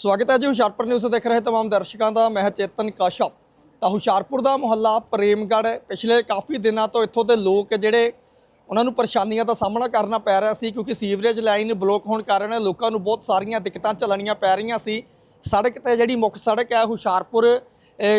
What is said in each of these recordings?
ਸਵਾਗਤ ਹੈ ਜੀ ਹੁਸ਼ਿਆਰਪੁਰ ਨਿਊਜ਼ ਦੇਖ ਰਹੇ ਤਮਾਮ ਦਰਸ਼ਕਾਂ ਦਾ, ਮੈਂ ਚੇਤਨ ਕਾਸ਼ਪ ਤਾਂ ਹੁਸ਼ਿਆਰਪੁਰ ਦਾ ਮੁਹੱਲਾ ਪ੍ਰੇਮਗੜ੍ਹ, ਪਿਛਲੇ ਕਾਫੀ ਦਿਨਾਂ ਤੋਂ ਇੱਥੋਂ ਦੇ ਲੋਕ ਜਿਹੜੇ ਉਹਨਾਂ ਨੂੰ ਪਰੇਸ਼ਾਨੀਆਂ ਦਾ ਸਾਹਮਣਾ ਕਰਨਾ ਪੈ ਰਿਹਾ ਸੀ, ਕਿਉਂਕਿ ਸੀਵਰੇਜ ਲਾਈਨ ਬਲੌਕ ਹੋਣ ਕਾਰਨ ਲੋਕਾਂ ਨੂੰ ਬਹੁਤ ਸਾਰੀਆਂ ਦਿੱਕਤਾਂ ਚੱਲਣੀਆਂ ਪੈ ਰਹੀਆਂ ਸੀ। ਸੜਕ ਤੇ ਜਿਹੜੀ ਮੁੱਖ ਸੜਕ ਹੈ ਹੁਸ਼ਿਆਰਪੁਰ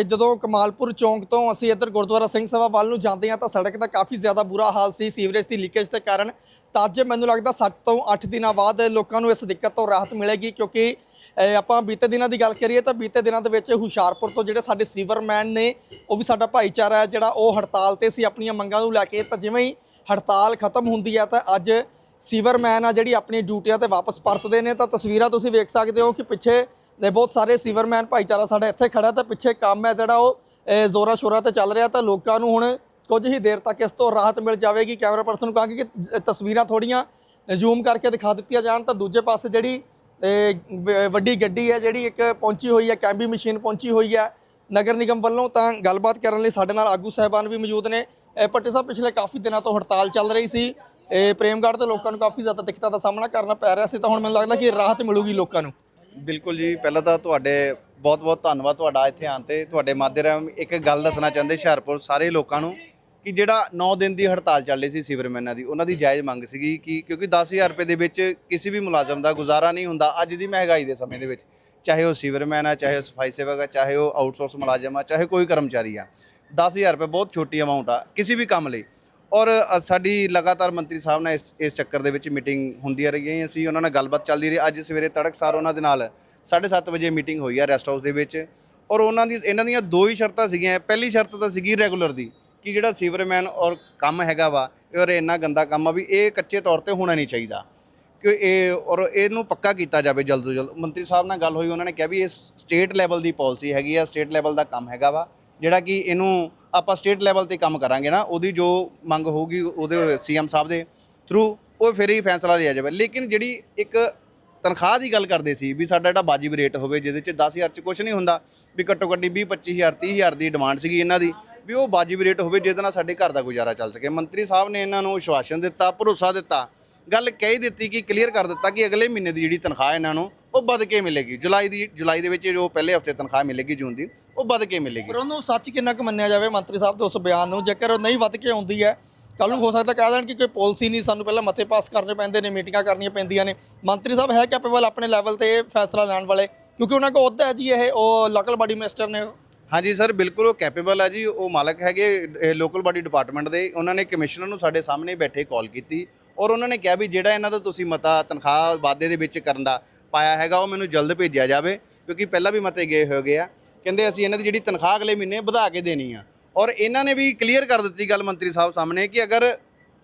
ਜਦੋਂ ਕਮਾਲਪੁਰ ਚੌਂਕ ਤੋਂ ਅਸੀਂ ਇੱਧਰ ਗੁਰਦੁਆਰਾ ਸਿੰਘ ਸਭਾ ਵੱਲ ਨੂੰ ਜਾਂਦੇ ਹਾਂ ਤਾਂ ਸੜਕ ਦਾ ਕਾਫੀ ਜ਼ਿਆਦਾ ਬੁਰਾ ਹਾਲ ਸੀ ਸੀਵਰੇਜ ਦੀ ਲੀਕੇਜ ਦੇ ਕਾਰਨ। ਤਾਂ ਅੱਜ ਮੈਨੂੰ ਲੱਗਦਾ 7 ਤੋਂ 8 ਦਿਨਾਂ ਬਾਅਦ ਲੋਕਾਂ ਨੂੰ ਇਸ ਦਿੱਕਤ ਤੋਂ ਰਾਹਤ ਮਿਲੇਗੀ, ਕਿਉਂਕਿ ਆਪਾਂ ਬੀਤੇ ਦਿਨਾਂ ਦੀ ਗੱਲ ਕਰੀਏ ਤਾਂ ਬੀਤੇ ਦਿਨਾਂ ਦੇ ਵਿੱਚ ਹੁਸ਼ਿਆਰਪੁਰ ਤੋਂ ਜਿਹੜੇ ਸਾਡੇ ਸੀਵਰਮੈਨ ਨੇ, ਉਹ ਵੀ ਸਾਡਾ ਭਾਈਚਾਰਾ ਹੈ, ਜਿਹੜਾ ਉਹ ਹੜਤਾਲ ਤੇ ਸੀ ਆਪਣੀਆਂ ਮੰਗਾਂ ਨੂੰ ਲੈ ਕੇ। ਤਾਂ ਜਿਵੇਂ ਹੀ ਹੜਤਾਲ ਖਤਮ ਹੁੰਦੀ ਹੈ ਤਾਂ ਅੱਜ ਸੀਵਰਮੈਨ ਆ ਜਿਹੜੀ ਆਪਣੀ ਡਿਊਟੀਆਂ ਤੇ ਵਾਪਸ ਪਰਤਦੇ ਨੇ। ਤਾਂ ਤਸਵੀਰਾਂ ਤੁਸੀਂ ਵੇਖ ਸਕਦੇ ਹੋ ਕਿ ਪਿੱਛੇ ਦੇ ਬਹੁਤ ਸਾਰੇ ਸੀਵਰਮੈਨ ਭਾਈਚਾਰਾ ਸਾਡਾ ਇੱਥੇ ਖੜਾ ਤਾਂ ਪਿੱਛੇ ਕੰਮ ਹੈ ਜਿਹੜਾ ਉਹ, ਇਹ ਜ਼ੋਰਾਂ ਸ਼ੋਰਾਂ ਤੇ ਚੱਲ ਰਿਹਾ। ਤਾਂ ਲੋਕਾਂ ਨੂੰ ਹੁਣ ਕੁਝ ਹੀ ਦੇਰ ਤੱਕ ਇਸ ਤੋਂ ਰਾਹਤ ਮਿਲ ਜਾਵੇਗੀ। ਕੈਮਰਾ ਪਰਸਨ ਨੂੰ ਕਹਾਂਗੇ ਕਿ ਤਸਵੀਰਾਂ ਥੋੜੀਆਂ ਜ਼ੂਮ ਕਰਕੇ ਦਿਖਾ ਦਿੱਤੀਆਂ ਜਾਣ। ਤਾਂ ਦੂਜੇ ਪਾਸੇ ਜਿਹੜੀ ਇਹ ਵ- ਵੱਡੀ ਗੱਡੀ ਹੈ ਜਿਹੜੀ ਇੱਕ ਪਹੁੰਚੀ ਹੋਈ ਹੈ, ਕੈਂਬੀ ਮਸ਼ੀਨ ਪਹੁੰਚੀ ਹੋਈ ਹੈ। ਨਗਰ ਨਿਗਮ ਵੱਲੋਂ ਤਾਂ ਗੱਲਬਾਤ ਕਰਨ ਲਈ ਸਾਡੇ ਨਾਲ ਆਗੂ ਸਾਹਿਬਾਨ ਵੀ ਮੌਜੂਦ ਨੇ। ਇਹ ਪੱਟੇ ਸਾਹਿਬ, ਪਿਛਲੇ ਕਾਫੀ ਦਿਨਾਂ ਤੋਂ ਹੜਤਾਲ ਚੱਲ ਰਹੀ ਸੀ। ਇਹ ਪ੍ਰੇਮਗੜ੍ਹ ਦੇ ਲੋਕਾਂ ਨੂੰ ਕਾਫੀ ਜ਼ਿਆਦਾ ਦਿੱਕਤਾਂ ਦਾ ਸਾਹਮਣਾ ਕਰਨਾ ਪੈ ਰਿਹਾ ਸੀ। ਤਾਂ ਹੁਣ ਮੈਨੂੰ ਲੱਗਦਾ ਕਿ ਰਾਹਤ ਮਿਲੂਗੀ ਲੋਕਾਂ ਨੂੰ। ਬਿਲਕੁਲ ਜੀ, ਪਹਿਲਾਂ ਤਾਂ ਤੁਹਾਡੇ ਬਹੁਤ-ਬਹੁਤ ਧੰਨਵਾਦ ਤੁਹਾਡਾ ਇੱਥੇ ਆਉਣ ਤੇ। ਤੁਹਾਡੇ ਮਾਧਿਅਮ ਇੱਕ ਗੱਲ ਦੱਸਣਾ ਚਾਹੁੰਦੇ, ਹੁਸ਼ਿਆਰਪੁਰ ਸਾਰੇ ਲੋਕਾਂ ਨੂੰ ਕਿ ਜਿਹੜਾ 9 ਦਿਨ ਦੀ ਹੜਤਾਲ ਚੱਲ ਰਹੀ ਸੀ ਸੀਵਰਮੈਨਾਂ ਦੀ, ਉਹਨਾਂ ਦੀ ਜਾਇਜ਼ ਮੰਗ ਸੀਗੀ ਕਿ ਕਿਉਂਕਿ 10000 ਰੁਪਏ ਦੇ ਵਿੱਚ ਕਿਸੇ ਵੀ ਮੁਲਾਜ਼ਮ ਦਾ ਗੁਜ਼ਾਰਾ ਨਹੀਂ ਹੁੰਦਾ ਅੱਜ ਦੀ ਮਹਿੰਗਾਈ ਦੇ ਸਮੇਂ ਦੇ ਵਿੱਚ। ਚਾਹੇ ਉਹ ਸੀਵਰਮੈਨ ਆ, ਚਾਹੇ ਉਹ ਸਫ਼ਾਈ ਸੇਵਕ ਆ, ਚਾਹੇ ਉਹ ਆਊਟਸੋਰਸ ਮੁਲਾਜ਼ਮ ਆ, ਚਾਹੇ ਕੋਈ ਕਰਮਚਾਰੀ ਆ 10000 ਰੁਪਏ ਬਹੁਤ ਛੋਟੀ ਅਮਾਉਂਟ ਆ, ਕਿਸੇ ਵੀ ਕੰਮ ਲਈ। ਔਰ ਸਾਡੀ ਲਗਾਤਾਰ ਮੰਤਰੀ ਸਾਹਿਬ ਨਾਲ ਇਸ ਇਸ ਚੱਕਰ ਦੇ ਵਿੱਚ ਮੀਟਿੰਗ ਹੁੰਦੀਆਂ ਰਹੀਆਂ ਅਸੀਂ ਉਹਨਾਂ ਨਾਲ ਗੱਲਬਾਤ ਚੱਲਦੀ ਰਹੀ। ਅੱਜ ਸਵੇਰੇ ਤੜਕਸਾਰ ਉਹਨਾਂ ਦੇ ਨਾਲ 7:30 ਵਜੇ ਮੀਟਿੰਗ ਹੋਈ ਆ ਰੈਸਟ ਹਾਊਸ ਦੇ ਵਿੱਚ। ਔਰ ਉਹਨਾਂ ਦੀ, ਇਹਨਾਂ ਦੀਆਂ ਦੋ ਹੀ ਸ਼ਰਤਾਂ ਸੀਗੀਆਂ। ਪਹਿਲੀ ਸ਼ਰਤ ਤਾਂ ਸੀਗੀ ਰੈਗੂਲਰ ਦੀ। ਕਿ ਜਿਹੜਾ ਸੀਵਰਮੈਨ ਔਰ ਕੰਮ ਹੈਗਾ ਵਾ ਔਰ ਇੰਨਾ ਗੰਦਾ ਕੰਮ ਆ ਵੀ ਇਹ ਕੱਚੇ ਤੌਰ ਤੇ ਹੋਣਾ ਨਹੀਂ ਚਾਹੀਦਾ। ਕਿ ਇਹ ਔਰ ਇਹਨੂੰ ਪੱਕਾ ਕੀਤਾ ਜਾਵੇ ਜਲਦ ਤੋਂ ਜਲਦ। ਮੰਤਰੀ ਸਾਹਿਬ ਨਾਲ ਗੱਲ ਹੋਈ, ਉਹਨਾਂ ਨੇ ਕਿਹਾ ਵੀ ਇਹ ਸਟੇਟ ਲੈਵਲ ਦੀ ਪਾਲਿਸੀ ਹੈਗੀ ਆ, ਸਟੇਟ ਲੈਵਲ ਦਾ ਕੰਮ ਹੈਗਾ ਵਾ, ਜਿਹੜਾ ਕਿ ਇਹਨੂੰ ਆਪਾਂ ਸਟੇਟ ਲੈਵਲ ਤੇ ਕੰਮ ਕਰਾਂਗੇ ਨਾ, ਉਹਦੀ ਜੋ ਮੰਗ ਹੋਊਗੀ, ਉਹਦੇ ਸੀਐਮ ਸਾਹਿਬ ਦੇ ਥਰੂ ਉਹ ਫਿਰ ਹੀ ਫੈਸਲਾ ਲਿਆ ਜਾਵੇ। ਲੇਕਿਨ ਜਿਹੜੀ ਇੱਕ ਤਨਖਾਹ ਦੀ ਗੱਲ ਕਰਦੇ ਸੀ ਵੀ ਸਾਡਾ ਜਿਹੜਾ ਵਾਜਿਬ ਰੇਟ ਹੋਵੇ, ਜਿਹਦੇ ਚ 10000 ਚ ਕੁਝ ਨਹੀਂ ਹੁੰਦਾ, ਵੀ ਘੱਟੋ ਘੱਟੀ 20 25000 30000 ਦੀ ਡਿਮਾਂਡ ਸੀਗੀ ਇਹਨਾਂ ਦੀ ਵੀ ਉਹ ਵਾਜਿਬ ਰੇਟ ਹੋਵੇ, ਜਿਹਦੇ ਨਾਲ ਸਾਡੇ ਘਰ ਦਾ ਗੁਜ਼ਾਰਾ ਚੱਲ ਸਕੇ। ਮੰਤਰੀ ਸਾਹਿਬ ਨੇ ਇਹਨਾਂ ਨੂੰ ਵਿਸ਼ਵਾਸਨ ਦਿੱਤਾ, ਭਰੋਸਾ ਦਿੱਤਾ, ਗੱਲ ਕਹਿ ਦਿੱਤੀ ਕਿ ਕਲੀਅਰ ਕਰ ਦਿੱਤਾ ਕਿ ਅਗਲੇ ਮਹੀਨੇ ਦੀ ਜਿਹੜੀ ਤਨਖਾਹ ਇਹਨਾਂ ਨੂੰ, ਉਹ ਵੱਧ ਕੇ ਮਿਲੇਗੀ। ਜੁਲਾਈ ਦੀ, ਜੁਲਾਈ ਦੇ ਵਿੱਚ ਜੋ ਪਹਿਲੇ ਹਫ਼ਤੇ ਤਨਖਾਹ ਮਿਲੇਗੀ ਜੂਨ ਦੀ, ਉਹ ਵੱਧ ਕੇ ਮਿਲੇਗੀ। ਪਰ ਉਹਨੂੰ ਸੱਚ ਕਿੰਨਾ ਕੁ ਮੰਨਿਆ ਜਾਵੇ ਮੰਤਰੀ ਸਾਹਿਬ ਦੇ ਉਸ ਬਿਆਨ ਨੂੰ? ਜੇਕਰ ਉਹ ਨਹੀਂ ਵੱਧ ਕੇ ਆਉਂਦੀ ਹੈ ਕੱਲ ਨੂੰ ਹੋ ਸਕਦਾ ਕਹਿ ਦੇਣ ਕਿ ਕੋਈ ਪਾਲਿਸੀ ਨਹੀਂ, ਸਾਨੂੰ ਪਹਿਲਾਂ ਮਤੇ ਪਾਸ ਕਰਨੇ ਪੈਂਦੇ ਨੇ, ਮੀਟਿੰਗਾਂ ਕਰਨੀਆਂ ਪੈਂਦੀਆਂ ਨੇ। ਮੰਤਰੀ ਸਾਹਿਬ ਹੈ ਕੈਪੇਬਲ ਆਪਣੇ ਲੈਵਲ ਤੇ ਫੈਸਲਾ ਲੈਣ ਵਾਲੇ, ਕਿਉਂਕਿ ਉਹਨਾਂ ਕੋਲ ਅਹੁਦਾ ਹੈ ਜੀ ਇਹ, ਉਹ ਲੋਕਲ ਬਾਡੀ ਮਿਨਿਸਟਰ ਨੇ ਉਹ। ਹਾਂਜੀ ਸਰ, ਬਿਲਕੁਲ ਉਹ ਕੈਪੇਬਲ ਆ ਜੀ। ਉਹ ਮਾਲਕ ਹੈਗੇ ਲੋਕਲ ਬਾਡੀ ਡਿਪਾਰਟਮੈਂਟ ਦੇ। ਉਹਨਾਂ ਨੇ ਕਮਿਸ਼ਨਰ ਨੂੰ ਸਾਡੇ ਸਾਹਮਣੇ ਬੈਠੇ ਕਾਲ ਕੀਤੀ ਔਰ ਉਹਨਾਂ ਨੇ ਕਿਹਾ ਵੀ ਜਿਹੜਾ ਇਹਨਾਂ ਦਾ ਤੁਸੀਂ ਮਤਾ ਤਨਖਾਹ ਵਾਅਦੇ ਦੇ ਵਿੱਚ ਕਰਨ ਦਾ ਪਾਇਆ ਹੈਗਾ, ਉਹ ਮੈਨੂੰ ਜਲਦ ਭੇਜਿਆ ਜਾਵੇ, ਕਿਉਂਕਿ ਪਹਿਲਾਂ ਵੀ ਮਤੇ ਗਏ ਹੋ ਗਏ ਆ। ਕਹਿੰਦੇ ਅਸੀਂ ਇਹਨਾਂ ਦੀ ਜਿਹੜੀ ਤਨਖਾਹ ਅਗਲੇ ਮਹੀਨੇ ਵਧਾ ਕੇ ਦੇਣੀ ਆ। ਔਰ ਇਹਨਾਂ ਨੇ ਵੀ ਕਲੀਅਰ ਕਰ ਦਿੱਤੀ ਗੱਲ ਮੰਤਰੀ ਸਾਹਿਬ ਸਾਹਮਣੇ ਕਿ ਅਗਰ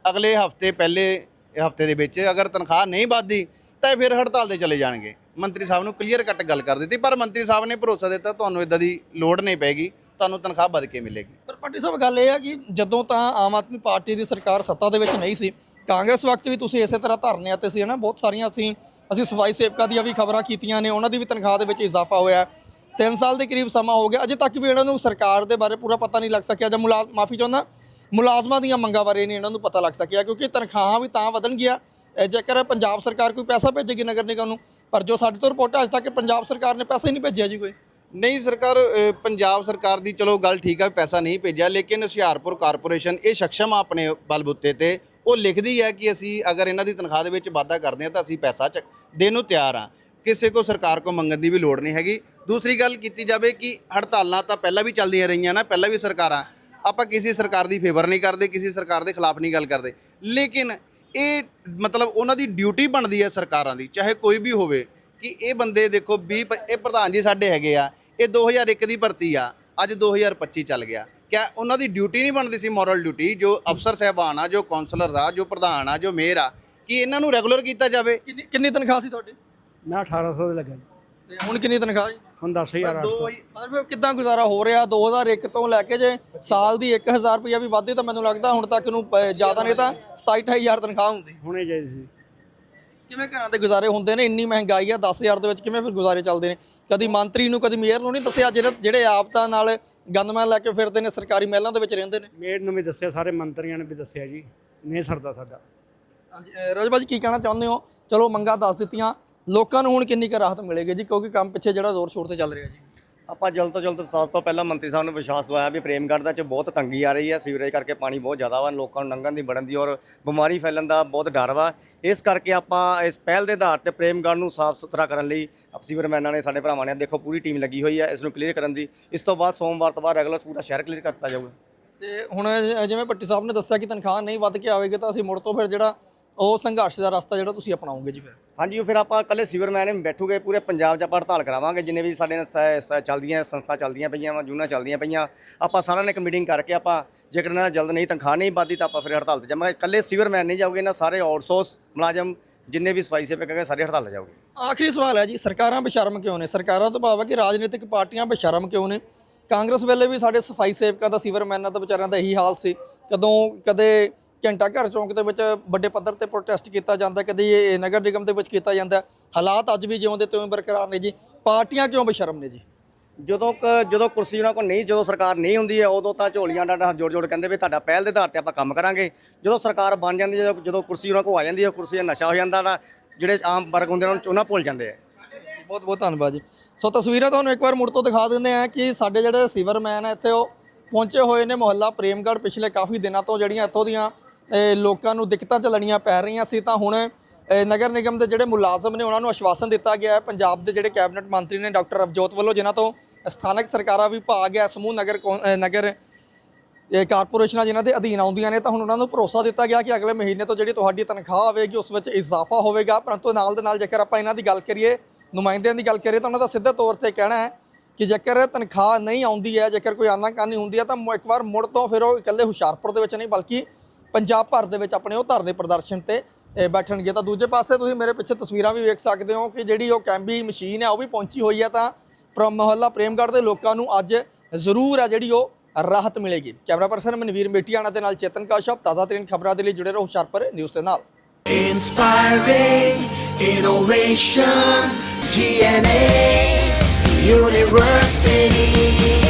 ਅਗਲੇ ਹਫ਼ਤੇ ਪਹਿਲੇ, ਹਫ਼ਤੇ ਦੇ ਵਿੱਚ ਅਗਰ ਤਨਖਾਹ ਨਹੀਂ ਵੱਧਦੀ ਤਾਂ ਇਹ ਫਿਰ ਹੜਤਾਲ ਤੇ ਚਲੇ ਜਾਣਗੇ। ਮੰਤਰੀ ਸਾਹਿਬ ਨੂੰ ਕਲੀਅਰ ਕੱਟ ਗੱਲ ਕਰ ਦਿੱਤੀ, ਪਰ ਮੰਤਰੀ ਸਾਹਿਬ ਨੇ ਭਰੋਸਾ ਦਿੱਤਾ, ਤੁਹਾਨੂੰ ਇਦਾਂ ਦੀ ਲੋੜ ਨਹੀਂ ਪੈਗੀ, ਤੁਹਾਨੂੰ ਤਨਖਾਹ ਵੱਧ ਕੇ ਮਿਲੇਗੀ। ਪਰ ਪਾਰਟੀ ਸਾਹਿਬ, ਗੱਲ ਇਹ ਹੈ ਕਿ ਜਦੋਂ ਤਾਂ ਆਮ ਆਦਮੀ ਪਾਰਟੀ ਦੀ ਸਰਕਾਰ ਸੱਤਾ ਦੇ ਵਿੱਚ ਨਹੀਂ ਸੀ, ਕਾਂਗਰਸ ਵਕਤ ਵੀ ਤੁਸੀਂ ਇਸੇ ਤਰ੍ਹਾਂ ਧਰਨਿਆਂ ਤੇ ਸੀ ਨਾ ਬਹੁਤ ਸਾਰੀਆਂ ਅਸੀਂ ਅਸੀਂ ਸਫ਼ਾਈ ਸੇਵਕਾਂ ਦੀਆਂ ਵੀ ਖਬਰਾਂ ਕੀਤੀਆਂ ਨੇ, ਉਹਨਾਂ ਦੀ ਵੀ ਤਨਖਾਹ ਦੇ ਵਿੱਚ ਇਜ਼ਾਫਾ ਹੋਇਆ। 3 ਸਾਲ ਦੇ ਕਰੀਬ ਸਮਾਂ ਹੋ ਗਿਆ, ਅਜੇ ਤੱਕ ਵੀ ਇਹਨਾਂ ਨੂੰ ਸਰਕਾਰ ਦੇ ਬਾਰੇ ਪੂਰਾ ਪਤਾ ਨਹੀਂ ਲੱਗ ਸਕਿਆ, ਜਾਂ ਮੁਲਾ, ਮਾਫੀ ਚਾਹੁੰਦਾ, ਮੁਲਾਜ਼ਮਾਂ ਦੀਆਂ ਮੰਗਾਂ ਬਾਰੇ ਨਹੀਂ ਇਹਨਾਂ ਨੂੰ ਪਤਾ ਲੱਗ ਸਕਿਆ, ਕਿਉਂਕਿ ਤਨਖਾਹਾਂ ਵੀ ਤਾਂ ਵਧਣਗੀਆਂ। ਇਹ ਜੇਕਰ ਪੰਜਾਬ ਸਰਕਾਰ ਕੋਈ ਪੈਸਾ ਭੇਜੇਗੀ ਨਗਰ ਨਿਗਮ ਨੂੰ, ਪਰ ਜੋ ਸਾਡੇ ਤੋਂ ਰਿਪੋਰਟ ਅੱਜ ਤੱਕ ਪੰਜਾਬ ਸਰਕਾਰ ਨੇ ਪੈਸਾ ਹੀ ਨਹੀਂ ਭੇਜਿਆ ਜੀ ਕੋਈ। ਨਹੀਂ ਸਰਕਾਰ ਪੰਜਾਬ ਸਰਕਾਰ ਦੀ ਚਲੋ ਗੱਲ ਠੀਕ ਆ ਪੈਸਾ ਨਹੀਂ ਭੇਜਿਆ, ਲੇਕਿਨ ਹੁਸ਼ਿਆਰਪੁਰ ਕਾਰਪੋਰੇਸ਼ਨ ਇਹ ਸક્ષਮ ਆ ਆਪਣੇ ਬਲਬੁੱਤੇ ਤੇ। ਉਹ ਲਿਖਦੀ ਹੈ ਕਿ ਅਸੀਂ ਅਗਰ ਇਹਨਾਂ ਦੀ ਤਨਖਾਹ ਦੇ ਵਿੱਚ ਵਾਧਾ ਕਰਦੇ ਹਾਂ ਤਾਂ ਅਸੀਂ ਪੈਸਾ ਚ ਦੇਣ ਨੂੰ ਤਿਆਰ ਆ ਕਿਸੇ ਕੋ ਸਰਕਾਰ ਕੋ ਮੰਗਣ ਦੀ ਵੀ ਲੋੜ ਨਹੀਂ ਹੈਗੀ। ਦੂਸਰੀ ਗੱਲ ਕੀਤੀ ਜਾਵੇ ਕਿ ਹੜਤਾਲਾਂ ਤਾਂ ਪਹਿਲਾਂ ਵੀ ਚੱਲਦੀਆਂ ਰਹੀਆਂ ਨਾ, ਪਹਿਲਾਂ ਵੀ ਸਰਕਾਰਾਂ। ਆਪਾਂ ਕਿਸੇ ਸਰਕਾਰ ਦੀ ਫੇਵਰ ਨਹੀਂ ਕਰਦੇ, ਕਿਸੇ ਸਰਕਾਰ ਦੇ ਖਿਲਾਫ ਨਹੀਂ ਗੱਲ ਕਰਦੇ। ਲੇਕਿਨ ਇਹ ਮਤਲਬ ਉਹਨਾਂ ਦੀ ਡਿਊਟੀ ਬਣਦੀ ਹੈ ਸਰਕਾਰਾਂ ਦੀ ਚਾਹੇ ਕੋਈ ਵੀ ਹੋਵੇ ਕਿ ਇਹ ਬੰਦੇ ਦੇਖੋ 20 ਪ- ਇਹ ਪ੍ਰਧਾਨ ਜੀ ਸਾਡੇ ਹੈਗੇ ਆ ਇਹ 2001 ਦੀ ਭਰਤੀ ਆ ਅੱਜ 2025 ਚੱਲ ਗਿਆ। ਕਿਆ ਉਹਨਾਂ ਦੀ ਡਿਊਟੀ ਨਹੀਂ ਬਣਦੀ ਸੀ ਮੋਰਲ ਡਿਊਟੀ ਜੋ ਅਫਸਰ ਸਹਿਬਾਨ ਆ ਜੋ ਕਾਉਂਸਲਰ ਆ ਜੋ ਪ੍ਰਧਾਨ ਆ ਜੋ ਮੇਅਰ ਆ ਕਿ ਇਹਨਾਂ ਨੂੰ ਰੈਗੂਲਰ ਕੀਤਾ ਜਾਵੇ? ਕਿੰਨੀ ਕਿੰਨੀ ਤਨਖਾਹ ਸੀ ਤੁਹਾਡੀ? ਮੈਂ 1800 ਦੇ ਲੱਗਾ ਜੀ। ਤੇ ਹੁਣ ਕਿੰਨੀ ਤਨਖਾਹ ਜੀ? ਹੁਣ 10800 ਦੋ ਮਤਲਬ ਫਿਰ ਕਿੱਦਾਂ ਗੁਜ਼ਾਰਾ ਹੋ ਰਿਹਾ? 2001 ਤੋਂ ਲੈ ਕੇ ਜੇ ਸਾਲ ਦੀ 1000 ਰੁਪਇਆ ਵੀ ਵਾਧੇ ਤਾਂ ਮੈਨੂੰ ਲੱਗਦਾ ਹੁਣ ਤੱਕ ਨੂੰ ਪ- ਜ਼ਿਆਦਾ ਨਹੀਂ ਤਾਂ 27 ਹਜ਼ਾਰ ਤਨਖਾਹ ਹੁੰਦੀ। ਹੁਣੇ ਸੀ। ਕਿਵੇਂ ਘਰਾਂ ਦੇ ਗੁਜ਼ਾਰੇ ਹੁੰਦੇ ਨੇ? ਇੰਨੀ ਮਹਿੰਗਾਈ ਆ 10000 ਦੇ ਵਿੱਚ ਕਿਵੇਂ ਫਿਰ ਗੁਜ਼ਾਰੇ ਚੱਲਦੇ ਨੇ? ਕਦੀ ਮੰਤਰੀ ਨੂੰ ਕਦੀ ਮੇਅਰ ਨੂੰ ਨਹੀਂ ਦੱਸਿਆ ਜਿਹੜੇ ਜਿਹੜੇ ਆਪ ਤਾਂ ਨਾਲ ਗੰਦਮੈਨ ਲੈ ਕੇ ਫਿਰਦੇ ਨੇ ਸਰਕਾਰੀ ਮਹਿਲਾਂ ਦੇ ਵਿੱਚ ਰਹਿੰਦੇ ਨੇ? ਮੇਡ ਨੂੰ ਵੀ ਦੱਸਿਆ ਸਾਰੇ ਮੰਤਰੀਆਂ ਨੇ ਵੀ ਦੱਸਿਆ ਜੀ। ਨਹੀਂ ਸਰਦਾ ਸਾਡਾ। ਹਾਂਜੀ ਰੋਜ ਬਾਜੀ ਕੀ ਕਹਿਣਾ ਚਾਹੁੰਦੇ ਹੋ? ਚਲੋ ਮੰਗਾ ਦੱਸ ਦਿੱਤੀਆਂ। ਲੋਕਾਂ ਨੂੰ ਹੁਣ ਕਿੰਨੀ ਕੁ ਰਾਹਤ ਮਿਲੇਗੀ ਜੀ? ਕਿਉਂਕਿ ਕੰਮ ਪਿੱਛੇ ਜਿਹੜਾ ਜ਼ੋਰ ਸ਼ੋਰ ਤੇ ਚੱਲ ਰਿਹਾ ਜੀ। ਆਪਾਂ ਜਲਦ ਤੋਂ ਜਲਦ ਸਾਲ ਤੋਂ ਪਹਿਲਾਂ ਮੰਤਰੀ ਸਾਹਿਬ ਨੂੰ ਵਿਸ਼ਵਾਸ ਦਵਾਇਆ ਵੀ ਪ੍ਰੇਮਗੜ੍ਹ ਦਾ ਚ ਬਹੁਤ ਤੰਗੀ ਆ ਰਹੀ ਹੈ। ਸੀਵਰੇਜ ਕਰਕੇ ਪਾਣੀ ਬਹੁਤ ਜ਼ਿਆਦਾ ਵਾ ਲੋਕਾਂ ਨੂੰ ਲੰਘਣ ਦੀ ਵੜਨ ਦੀ ਔਰ ਬਿਮਾਰੀ ਫੈਲਣ ਦਾ ਬਹੁਤ ਡਰ ਵਾ। ਇਸ ਕਰਕੇ ਆਪਾਂ ਇਸ ਪਹਿਲ ਦੇ ਆਧਾਰ ਤੇ ਪ੍ਰੇਮਗੜ੍ਹ ਨੂੰ ਸਾਫ਼ ਸੁਥਰਾ ਕਰਨ ਲਈ ਸੀਵਰਮੈਨਾਂ ਨੇ ਸਾਡੇ ਭਰਾਵਾਂ ਨੇ ਦੇਖੋ ਪੂਰੀ ਟੀਮ ਲੱਗੀ ਹੋਈ ਹੈ। ਇਸ ਨੂੰ ਕਲੀਅਰ ਕਰਨ ਦੀ। ਇਸ ਤੋਂ ਬਾਅਦ ਸੋਮਵਾਰ ਤੋਂ ਬਾਅਦ ਰੈਗੂਲਰ ਪੂਰਾ ਸ਼ਹਿਰ ਕਲੀਅਰ ਕਰਤਾ ਜਾਊਗਾ। ਤੇ ਹੁਣ ਜਿਵੇਂ ਭੱਟੀ ਸਾਹਿਬ ਨੇ ਦੱਸਿਆ ਕਿ ਤਨਖਾਹ ਨਹੀਂ ਵੱਧ ਕੇ ਆਵੇਗੀ ਤਾਂ ਅਸੀਂ ਮੁੜ ਤੋਂ ਫਿਰ ਜਿਹੜਾ ਉਹ ਸੰਘਰਸ਼ ਦਾ ਰਸਤਾ ਜਿਹੜਾ ਤੁਸੀਂ ਅਪਣਾਓਗੇ ਜੀ ਫਿਰ? ਹਾਂਜੀ ਉਹ ਫਿਰ ਆਪਾਂ ਕੱਲੇ ਸੀਵਰਮੈਨ ਬੈਠੂਗੇ ਪੂਰੇ ਪੰਜਾਬ 'ਚ ਆਪਾਂ ਹੜਤਾਲ ਕਰਾਵਾਂਗੇ ਜਿੰਨੇ ਵੀ ਸਾਡੇ ਨਾਲ ਸ- ਸ- ਚੱਲਦੀਆਂ ਸੰਸਥਾ ਚੱਲਦੀਆਂ ਪਈਆਂ ਵਾ ਜੂਨਾਂ ਚੱਲਦੀਆਂ ਪਈਆਂ ਆਪਾਂ ਸਾਰਿਆਂ ਨੇ ਇੱਕ ਮੀਟਿੰਗ ਕਰਕੇ ਆਪਾਂ ਜੇਕਰ ਦਾ ਜਲਦ ਨਹੀਂ ਤਨਖਾਹ ਨਹੀਂ ਵੱਧਦੀ ਤਾਂ ਆਪਾਂ ਫਿਰ ਹੜਤਾਲ ਤੇ ਜਾਵਾਂਗੇ। ਕੱਲੇ ਸੀਵਰਮੈਨ ਨਹੀਂ ਜਾਓਗੇ ਇਹਨਾਂ ਸਾਰੇ ਆਊਟਸੋਰਸ ਮੁਲਾਜ਼ਮ ਜਿੰਨੇ ਵੀ ਸਫ਼ਾਈ ਸੇਵਕ ਹੈਗੇ ਸਾਰੇ ਹੜਤਾਲ ਤੇ ਜਾਓਗੇ ਆਖਰੀ ਸਵਾਲ ਹੈ ਜੀ ਸਰਕਾਰਾਂ ਬੇਸ਼ਰਮ ਕਿਉਂ ਨੇ? ਸਰਕਾਰਾਂ ਤੋਂ ਭਾਵ ਹੈ ਕਿ ਰਾਜਨੀਤਿਕ ਪਾਰਟੀਆਂ ਬੇਸ਼ਰਮ ਕਿਉਂ ਨੇ? ਕਾਂਗਰਸ ਵੇਲੇ ਵੀ ਸਾਡੇ ਸਫ਼ਾਈ ਸੇਵਕਾਂ ਦਾ ਸੀਵਰਮੈਨਾਂ ਦਾ ਵਿਚਾਰਿਆਂ ਦਾ ਇਹੀ ਹਾਲ ਸੀ। ਕਦੋਂ ਕਦੇ ਘੰਟਾ ਘਰ ਚੌਂਕ ਦੇ ਵਿੱਚ ਵੱਡੇ ਪੱਧਰ ਤੇ ਪ੍ਰੋਟੈਸਟ ਕੀਤਾ ਜਾਂਦਾ ਕਦੇ ਇਹ ਨਗਰ ਨਿਗਮ ਦੇ ਵਿੱਚ ਕੀਤਾ ਜਾਂਦਾ। ਹਾਲਾਤ ਅੱਜ ਵੀ ਜਿਉਂ ਦੇ ਤਿਉਂ ਬਰਕਰਾਰ ਨੇ ਜੀ। ਪਾਰਟੀਆਂ ਕਿਉਂ ਬੇਸ਼ਰਮ ਨੇ ਜੀ? ਜਦੋਂ ਕ- ਜਦੋਂ ਕੁਰਸੀ ਉਹਨਾਂ ਕੋਲ ਨਹੀਂ ਜਦੋਂ ਸਰਕਾਰ ਨਹੀਂ ਹੁੰਦੀ ਹੈ ਉਦੋਂ ਤਾਂ ਝੋਲੀਆਂ ਡਾਂਡਾ ਜੋੜ ਜੋੜ ਕਹਿੰਦੇ ਵੀ ਤੁਹਾਡਾ ਪਹਿਲ ਦੇ ਆਧਾਰ ਤੇ ਆਪਾਂ ਕੰਮ ਕਰਾਂਗੇ। ਜਦੋਂ ਸਰਕਾਰ ਬਣ ਜਾਂਦੀ ਹੈ ਜਦੋਂ- ਕੁਰਸੀ ਉਹਨਾਂ ਕੋਲ ਆ ਜਾਂਦੀ ਹੈ ਕੁਰਸੀ ਦਾ ਨਸ਼ਾ ਹੋ ਜਾਂਦਾ ਤਾਂ ਜਿਹੜੇ ਆਮ ਵਰਗ ਹੁੰਦੇ ਨੇ ਉਹਨਾਂ ਨੂੰ- ਉਹਨਾਂ ਭੁੱਲ ਜਾਂਦੇ ਆ। ਬਹੁਤ ਬਹੁਤ ਧੰਨਵਾਦ ਜੀ। ਸੋ ਤਸਵੀਰਾਂ ਤੁਹਾਨੂੰ ਇੱਕ ਵਾਰ ਮੁੜ ਤੋਂ ਦਿਖਾ ਦਿੰਦੇ ਆ ਕਿ ਸਾਡੇ ਜਿਹੜੇ ਸੀਵਰਮੈਨ ਆ ਇੱਥੇ ਉਹ ਪਹੁੰਚੇ ਹੋਏ ਨੇ ਮੁਹੱਲਾ ਪ੍ਰੇਮਗੜ੍ਹ ਪਿਛਲੇ ਕਾਫੀ ਦਿਨਾਂ ਤੋਂ ਜਿਹੜੀਆਂ ਇੱਥੋਂ ਦੀਆਂ ਲੋਕਾਂ ਨੂੰ ਦਿੱਕਤਾਂ ਚੱਲਣੀਆਂ ਪੈ ਰਹੀਆਂ ਸੀ, ਤਾਂ ਹੁਣ ਨਗਰ ਨਿਗਮ ਦੇ ਜਿਹੜੇ ਮੁਲਾਜ਼ਮ ਨੇ, ਉਹਨਾਂ ਨੂੰ ਆਸ਼ਵਾਸਨ ਦਿੱਤਾ ਗਿਆ ਹੈ। ਪੰਜਾਬ ਦੇ ਜਿਹੜੇ ਕੈਬਨਿਟ ਮੰਤਰੀ ਨੇ, ਡਾਕਟਰ ਰਵਜੋਤ ਵੱਲੋਂ, ਜਿਨ੍ਹਾਂ ਤੋਂ ਸਥਾਨਕ ਸਰਕਾਰਾਂ ਵਿਭਾਗ ਹੈ, ਸਮੂਹ ਨਗਰ ਕੌ- ਨਗਰ ਕਾਰਪੋਰੇਸ਼ਨਾਂ ਜਿਨ੍ਹਾਂ ਦੇ ਅਧੀਨ ਆਉਂਦੀਆਂ ਨੇ, ਤਾਂ ਹੁਣ ਉਹਨਾਂ ਨੂੰ ਭਰੋਸਾ ਦਿੱਤਾ ਗਿਆ ਕਿ ਅਗਲੇ ਮਹੀਨੇ ਤੋਂ ਜਿਹੜੀ ਤੁਹਾਡੀ ਤਨਖਾਹ ਆਵੇਗੀ, ਉਸ ਵਿੱਚ ਇਜ਼ਾਫਾ ਹੋਵੇਗਾ। ਪਰੰਤੂ ਨਾਲ ਦੇ ਨਾਲ ਜੇਕਰ ਆਪਾਂ ਇਹਨਾਂ ਦੀ ਗੱਲ ਕਰੀਏ, ਨੁਮਾਇੰਦਿਆਂ ਦੀ ਗੱਲ ਕਰੀਏ, ਤਾਂ ਉਹਨਾਂ ਦਾ ਸਿੱਧੇ ਤੌਰ ਤੇ ਕਹਿਣਾ ਹੈ ਕਿ ਜੇਕਰ ਤਨਖਾਹ ਨਹੀਂ ਆਉਂਦੀ ਹੈ, ਜੇਕਰ ਕੋਈ ਆਨਾਕਾਨੀ ਹੁੰਦੀ ਹੈ, ਤਾਂ ਮੁ- ਇੱਕ ਵਾਰ ਮੁੜ ਤੋਂ ਫਿਰ ਉਹ ਇਕੱਲੇ ਹੁਸ਼ਿਆਰਪੁਰ ਦੇ ਵਿੱਚ ਨਹੀਂ, ਬਲਕਿ ਪੰਜਾਬ ਭਰ ਦੇ ਵਿੱਚ ਆਪਣੇ ਉਹ ਧਰਨੇ ਪ੍ਰਦਰਸ਼ਨ ਤੇ ਬੈਠਣਗੇ। ਤਾਂ ਦੂਜੇ ਪਾਸੇ ਤੁਸੀਂ ਮੇਰੇ ਪਿੱਛੇ ਤਸਵੀਰਾਂ ਵੀ ਵੇਖ ਸਕਦੇ ਹੋ ਕਿ ਜਿਹੜੀ ਉਹ ਕੈਂਬੀ ਮਸ਼ੀਨ ਹੈ ਉਹ ਵੀ ਪਹੁੰਚੀ ਹੋਈ ਹੈ ਤਾਂ ਪ੍ਰ- ਪ੍ਰੇਮਗੜ੍ਹ ਦੇ ਲੋਕਾਂ ਨੂੰ ਅੱਜ ਜ਼ਰੂਰ ਹੈ ਜਿਹੜੀ ਉਹ ਰਾਹਤ ਮਿਲੇਗੀ। ਕੈਮਰਾ ਪਰਸਨ ਮਨਵੀਰ ਮੇਟੀਆਣਾ ਦੇ ਨਾਲ ਚੇਤਨ ਕਾਸ਼ਪ ਤਾਜ਼ਾ ਤਰੀਨ ਖਬਰਾਂ ਦੇ ਲਈ ਜੁੜੇ ਰਹੋ ਹੁਸ਼ਿਆਰਪੁਰ ਨਿਊਜ਼ ਦੇ ਨਾਲ। Inspiring innovation, GNA University.